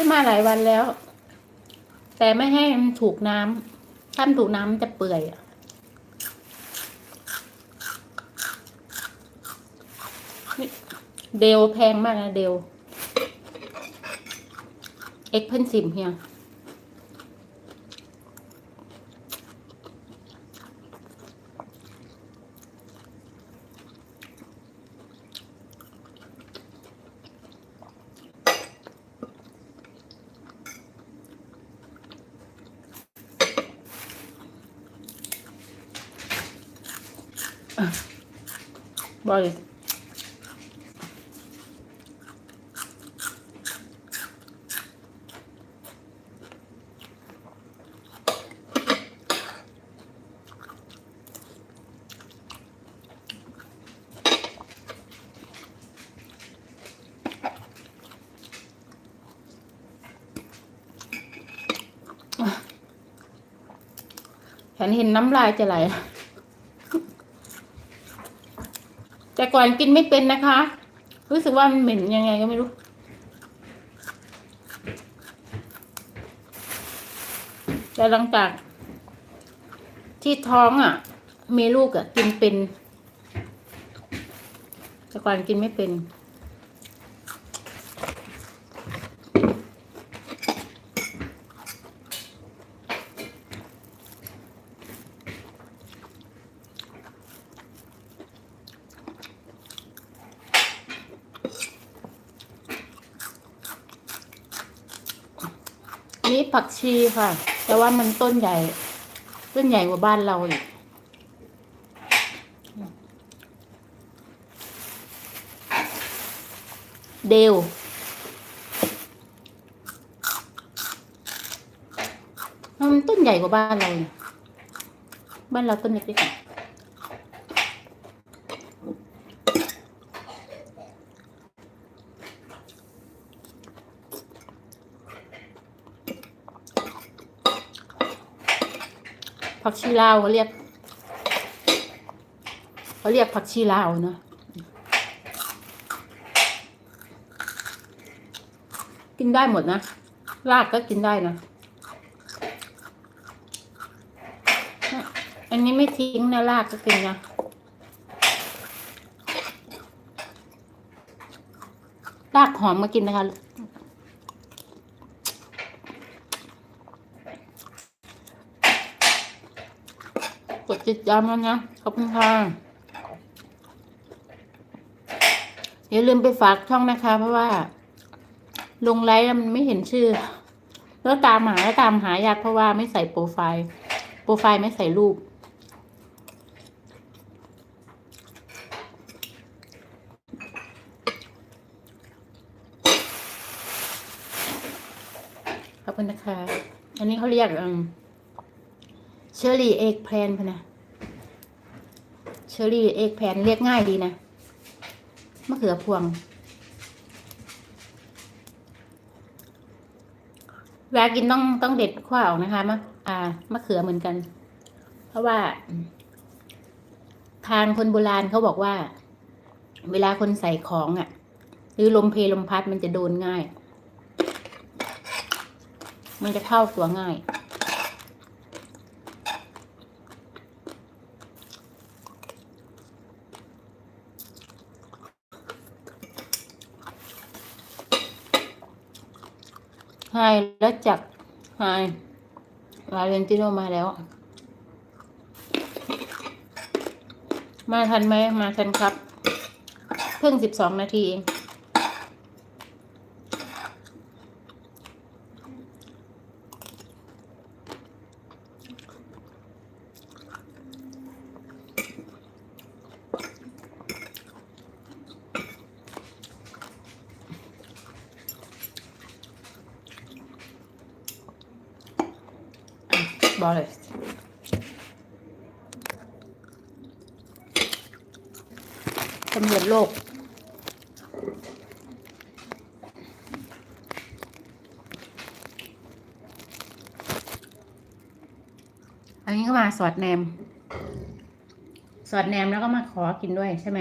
ซื้อมาหลายวันแล้ว แต่ไม่ให้มันถูกน้ำถ้ามันถูกน้ำมันจะเปื่อยอะเดลแพงมากนะเดลเอ็กเพิ่นสิมเฮีย บ่อยฉันเห็นน้ำลายจะไหล แต่ก่อนกินไม่เป็นนะคะ รู้สึกว่ามันเหม็นยังไงก็ไม่รู้แต่หลังจากที่ท้องอะ มีลูกอะ กินเป็น แต่ก่อนกินไม่เป็น นี่ ผักชีค่ะ แต่ว่ามันต้นใหญ่ ต้นใหญ่กว่าบ้านเราอีกเดวมันต้นใหญ่กว่าบ้านเรา บ้านเราต้นเล็กๆ ผักชีลาวเขาเรียกเขาเรียกผักชีลาวเนอะกินได้หมดนะรากก็กินได้นะอันนี้ไม่ทิ้งนะรากก็กินนะรากหอมมากินนะคะ ติดตามแล้วนะ ขอบคุณค่ะอย่าลืมไปฝากช่องนะคะ เพราะว่า ลงไลฟ์มันไม่เห็นชื่อ แล้วตามหาแล้วตามหายากเพราะว่าไม่ใส่โปรไฟล์ โปรไฟล์ไม่ใส่รูปขอบคุณนะคะ อันนี้เขาเรียกเชอรี่เอกแพนพะนะ เชอรี่เอกแพนเรียกง่ายดีนะมะเขือพวงเวลากินต้องต้องเด็ดขั้วออกนะคะมะอ่ามะเขือเหมือนกัน เพราะว่า ทางคนโบราณเขาบอกว่า เวลาคนใส่ของอะ่ะ หรือลมเพลลมพัดมันจะโดนง่าย มันจะเข้าตัวง่าย ไฮแล้วจักไฮวาเลนติโนมาแล้ว มาทันไหมมาทันครับ เพิ่งสิบสองนาทีเอง บอลเลยสำรวจโลกอันนี้ก็มาสอดแนม สอดแนมแล้วก็มาขอกินด้วยใช่ไหม